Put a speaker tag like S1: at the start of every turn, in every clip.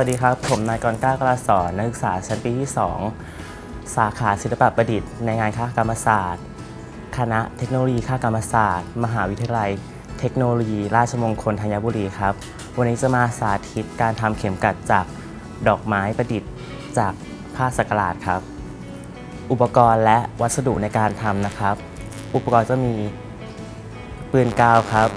S1: วัสดีครับ ผมนายกรก้ากลาสอนนักศึกษาชั้นปีที่ 2 สาขาศิลปะประดิษฐ์ในงานคกรรมศาสตร์ คณะเทคโนโลยีคกรรมศาสตร์ มหาวิทยาลัย เทคโนโลยี ราชมงคลธัญบุรีครับ วันนี้จะมาสาธิตการทำเข็มกัดจากดอกไม้ประดิษฐ์ จากผ้าสกหลาดครับ อุปกรณ์และวัสดุในการทำนะครับ อุปกรณ์จะมีปืนกาวครับ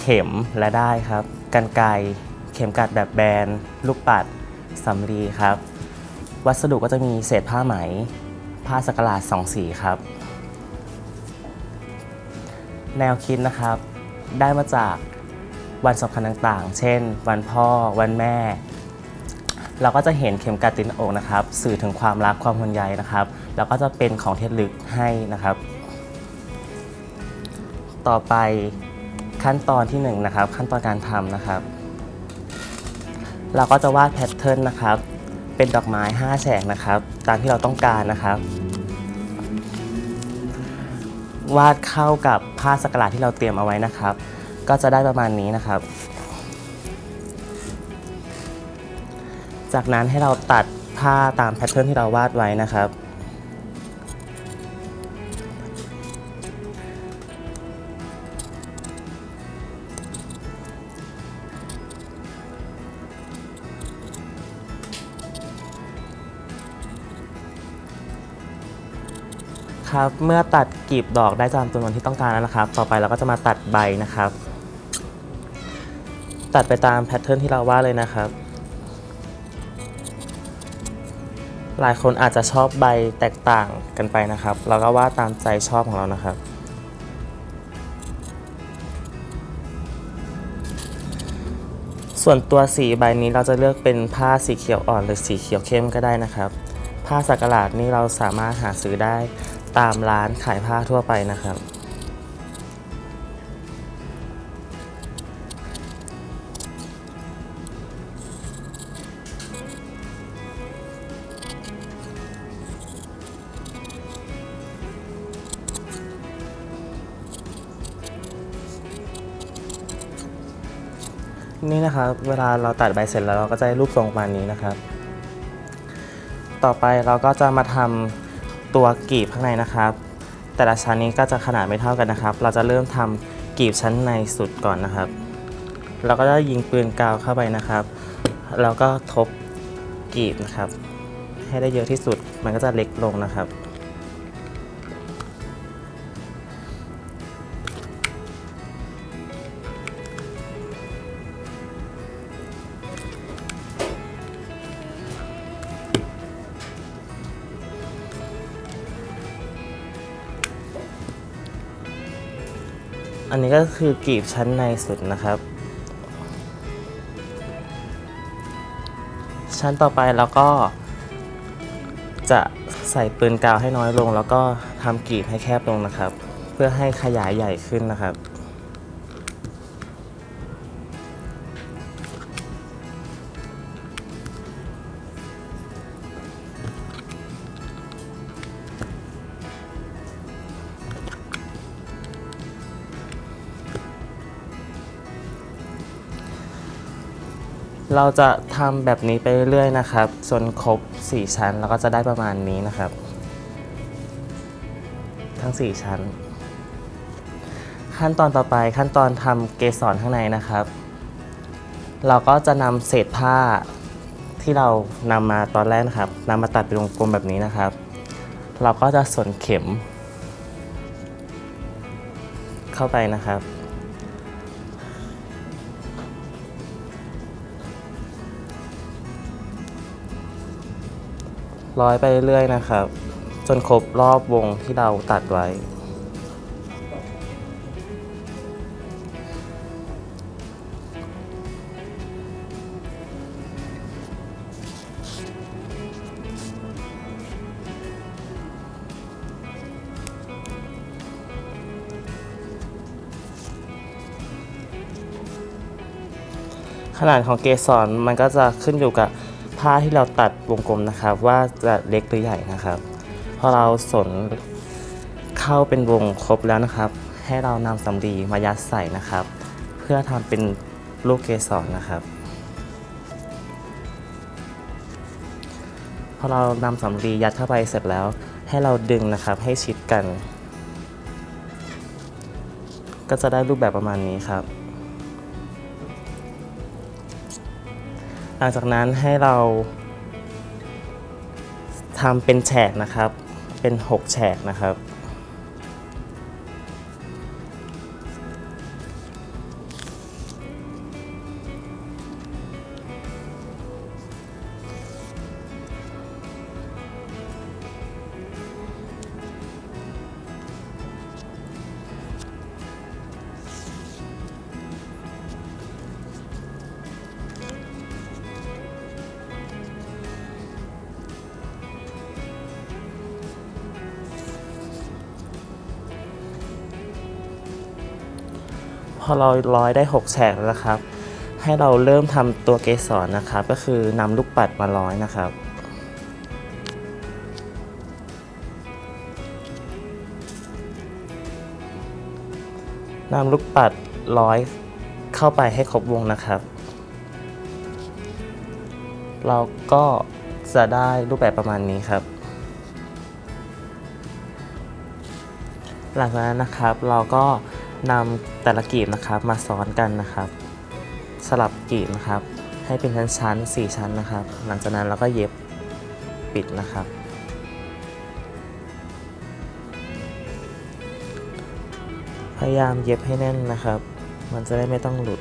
S1: เข็มและได้ครับกันไกร ข็มกัดแบบแบน ลูกปัดสำลีครับ วัสดุก็จะมีเศษผ้าไหม ผ้าสกลาดสองสีครับ แนวคิดนะครับ ได้มาจากวันสำคัญต่างๆ เช่น วันพ่อ วันแม่ เราก็จะเห็นเข็มกัดติดนอกนะครับ สื่อถึงความรักความห่วงใยนะครับ แล้วก็จะเป็นของเที่ระลึกให้นะครับ ต่อไปขั้นตอนที่หนึ่งนะครับขั้นตอนการทำนะครับ เราก็จะวาดแพทเทิร์นนะครับ เป็นดอกไม้5แฉกนะครับ ตามที่เราต้องการนะครับ วาดเข้ากับผ้าสกหลาดที่เราเตรียมเอาไว้นะครับ ก็จะได้ประมาณนี้นะครับ จากนั้นให้เราตัดผ้าตามแพทเทิร์นที่เราวาดไว้นะครับ ครับ เมื่อตัดกลีบดอกได้ตามจำนวนที่ต้องการแล้วนะครับ ต่อไปเราก็จะมาตัดใบนะครับ ตัดไปตามแพทเทิร์นที่เราวาดเลยนะครับ หลายคนอาจจะชอบใบแตกต่างกันไปนะครับ เราก็วาดตามใจชอบของเรานะครับส่วนตัวสีใบนี้เราจะเลือกเป็นผ้าสีเขียวอ่อนหรือสีเขียวเข้มก็ได้นะครับ ผ้าสักหลาดนี่เราสามารถหาซื้อได้ ตามร้านขายผ้าทั่วไปนะครับ นี่นะครับเวลาเราตัดใบเสร็จแล้วเราก็จะได้รูปทรงประมาณนี้นะครับ ต่อไปเราก็จะมาทำ ตัวกีบข้างในนะครับ แต่ละชั้นนี้ก็จะขนาดไม่เท่ากันนะครับ เราจะเริ่มทำกลีบชั้นในสุดก่อนนะครับ เราก็จะยิงปืนกาวเข้าไปนะครับ แล้วก็ทบกีบนะครับ ให้ได้เยอะที่สุดมันก็จะเล็กลงนะครับ อันนี้ก็คือกลีบชั้นในสุดนะครับ ชั้นต่อไปเราก็ จะใส่ปืนกาวให้น้อยลง แล้วก็ทำกลีบให้แคบลงนะครับ เพื่อให้ขยายใหญ่ขึ้นนะครับ เราจะทำแบบนี้ไปเรื่อยๆนะครับจนครบ 4 ชั้นแล้วก็จะได้ประมาณนี้นะครับ ทั้ง 4 ชั้น ขั้นตอนต่อไปขั้นตอนทำเกสรข้างในนะครับ เราก็จะนำเศษผ้าที่เรานำมาตอนแรกนะครับนำมาตัดเป็นวงกลมแบบนี้นะครับ เราก็จะสนเข็ม เข้าไปนะครับ ร้อยไปเรื่อยๆนะครับ จนครบรอบวงที่เราตัดไว้ ขนาดของเกสรมันก็จะขึ้นอยู่กับ ผ้าที่เราตัดวงกลมนะครับ ว่าจะเล็กหรือใหญ่นะครับ พอเราสนเข้าเป็นวงครบแล้วนะครับ ให้เรานำสำลีมายัดใส่นะครับ เพื่อทำเป็นลูกเกสรนะครับ พอเรานำสำลียัดเข้าไปเสร็จแล้ว ให้เราดึงนะครับให้ชิดกัน ก็จะได้รูปแบบประมาณนี้ครับ หลังจากนั้นให้เราทำเป็นแฉกนะครับ เป็น 6 แฉกนะครับ อเราร้อยได้ 6 แฉกแล้วนะครับ ให้เราเริ่มทำตัวเกสรนะครับ ก็คือนำลูกปัดมาร้อยนะครับนำลูกปัดร้อยเข้าไปให้ครบวงนะครับ เราก็จะได้รูปแบบประมาณนี้ครับ หลังจากนั้นนะครับเราก็ นำแต่ละกลีบนะครับมาซ้อนกันนะครับ สลับกลีบนะครับ ให้เป็นชั้นๆ4ชั้นนะครับ หลังจากนั้นเราก็เย็บปิดนะครับ พยายามเย็บให้แน่นนะครับ มันจะได้ไม่ต้องหลุด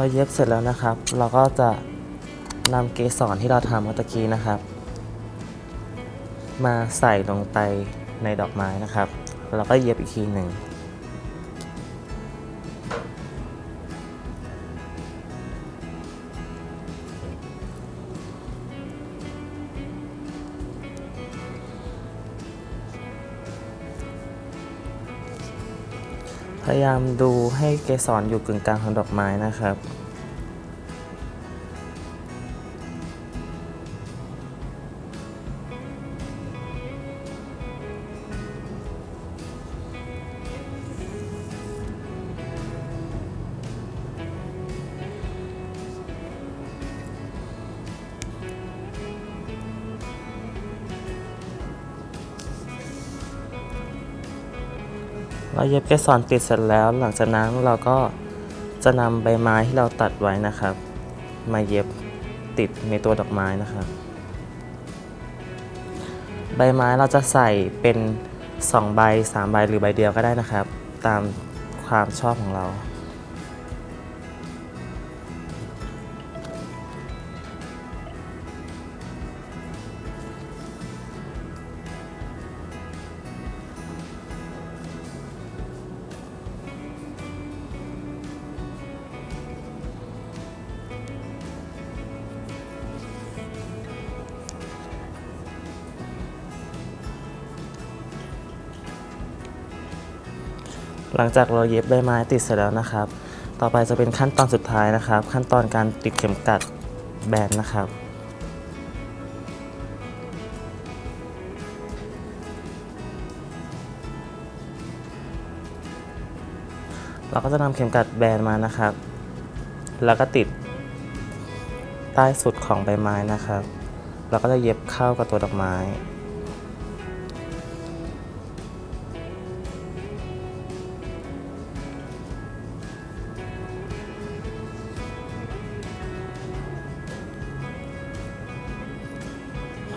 S1: เราเย็บเสร็จแล้วนะครับ เราก็จะนำเกสรที่เราทำเมื่อตะกี้นะครับ มาใส่ลงไปในดอกไม้นะครับ เราก็เย็บอีกทีหนึ่ง พยายามดูให้เกสรอยู่กึ่งกลางของดอกไม้นะครับ เราเย็บเกสรติดเสร็จแล้ว หลังจากนั้นเราก็จะนำใบไม้ที่เราตัดไว้นะครับ มาเย็บติดในตัวดอกไม้นะครับ ใบไม้เราจะใส่เป็น2ใบ3ใบหรือใบเดียวก็ได้นะครับ ตามความชอบของเรา หลังจากเราเย็บใบไม้ติดเสร็จแล้วนะครับ ต่อไปจะเป็นขั้นตอนสุดท้ายนะครับ ขั้นตอนการติดเข็มกลัดแบนนะครับ เราก็จะนำเข็มกลัดแบนมานะครับ แล้วก็ติดใต้สุดของใบไม้นะครับ เราก็จะเย็บเข้ากับตัวดอกไม้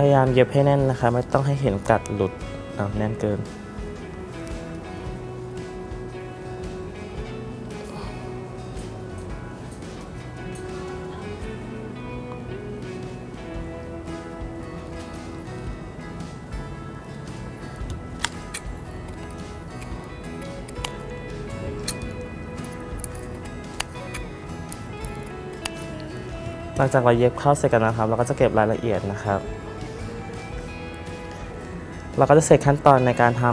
S1: พยายามเย็บให้แน่นนะคะ ไม่ต้องให้เห็นกัดหลุดเอาแน่นเกิน หลังจากเราเย็บเข้าเสร็จกันนะครับ เราก็จะเก็บรายละเอียดนะครับ เราก็จะเสร็จขั้นตอนในการท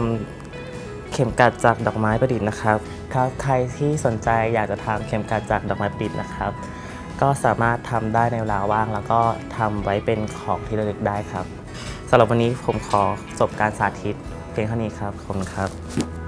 S1: ำเข็มกัดจากดอกไม้ประดิษฐ์นะครับครับใครที่สนใจอยากจะทำเข็มกัดจากดอกไม้ประดิษฐ์นะครับ ก็สามารถทำได้ในเวลาว่าง แล้วก็ทำไว้เป็นของที่ระลึกได้ครับสำหรับวันนี้ผมขอจบการสาธิตเพียงเท่านี้ครับขอบคุณครับ